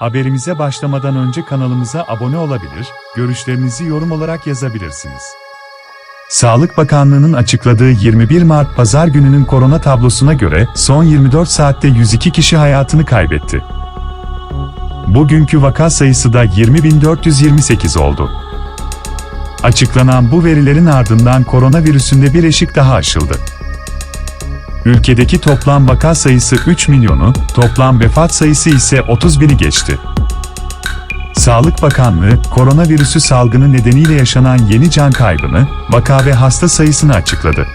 Haberimize başlamadan önce kanalımıza abone olabilir, görüşlerinizi yorum olarak yazabilirsiniz. Sağlık Bakanlığı'nın açıkladığı 21 Mart Pazar gününün korona tablosuna göre son 24 saatte 102 kişi hayatını kaybetti. Bugünkü vaka sayısı da 20.428 oldu. Açıklanan bu verilerin ardından koronavirüsünde bir eşik daha aşıldı. Ülkedeki toplam vaka sayısı 3 milyonu, toplam vefat sayısı ise 30 bini geçti. Sağlık Bakanlığı, koronavirüsü salgını nedeniyle yaşanan yeni can kaybını, vaka ve hasta sayısını açıkladı.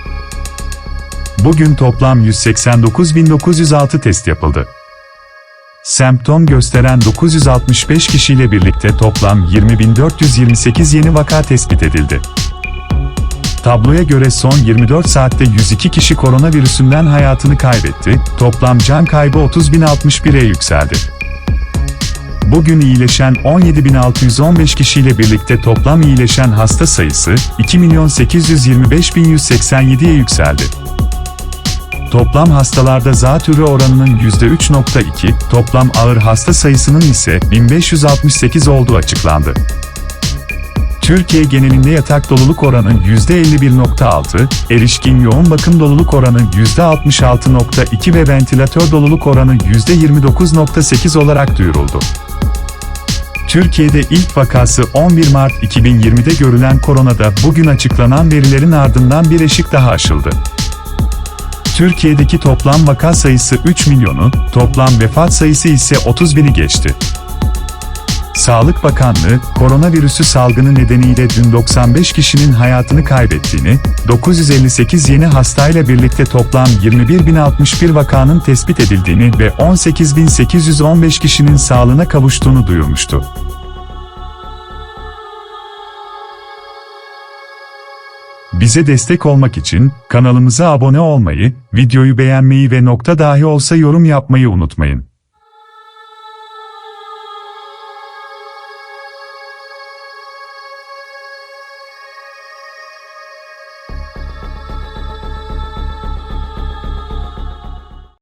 Bugün toplam 189.906 test yapıldı. Semptom gösteren 965 kişiyle birlikte toplam 20.428 yeni vaka tespit edildi. Tabloya göre son 24 saatte 102 kişi koronavirüsünden hayatını kaybetti, toplam can kaybı 30.061'e yükseldi. Bugün iyileşen 17.615 kişiyle birlikte toplam iyileşen hasta sayısı 2.825.187'ye yükseldi. Toplam hastalarda zatürre oranının %3.2, toplam ağır hasta sayısının ise 1568 olduğu açıklandı. Türkiye genelinde yatak doluluk oranı %51.6, erişkin yoğun bakım doluluk oranı %66.2 ve ventilatör doluluk oranı %29.8 olarak duyuruldu. Türkiye'de ilk vakası 11 Mart 2020'de görülen koronada bugün açıklanan verilerin ardından bir eşik daha aşıldı. Türkiye'deki toplam vaka sayısı 3 milyonu, toplam vefat sayısı ise 30 bini geçti. Sağlık Bakanlığı, koronavirüsü salgını nedeniyle dün 95 kişinin hayatını kaybettiğini, 958 yeni hastayla birlikte toplam 21.061 vakanın tespit edildiğini ve 18.815 kişinin sağlığına kavuştuğunu duyurmuştu. Bize destek olmak için kanalımıza abone olmayı, videoyu beğenmeyi ve nokta dahi olsa yorum yapmayı unutmayın.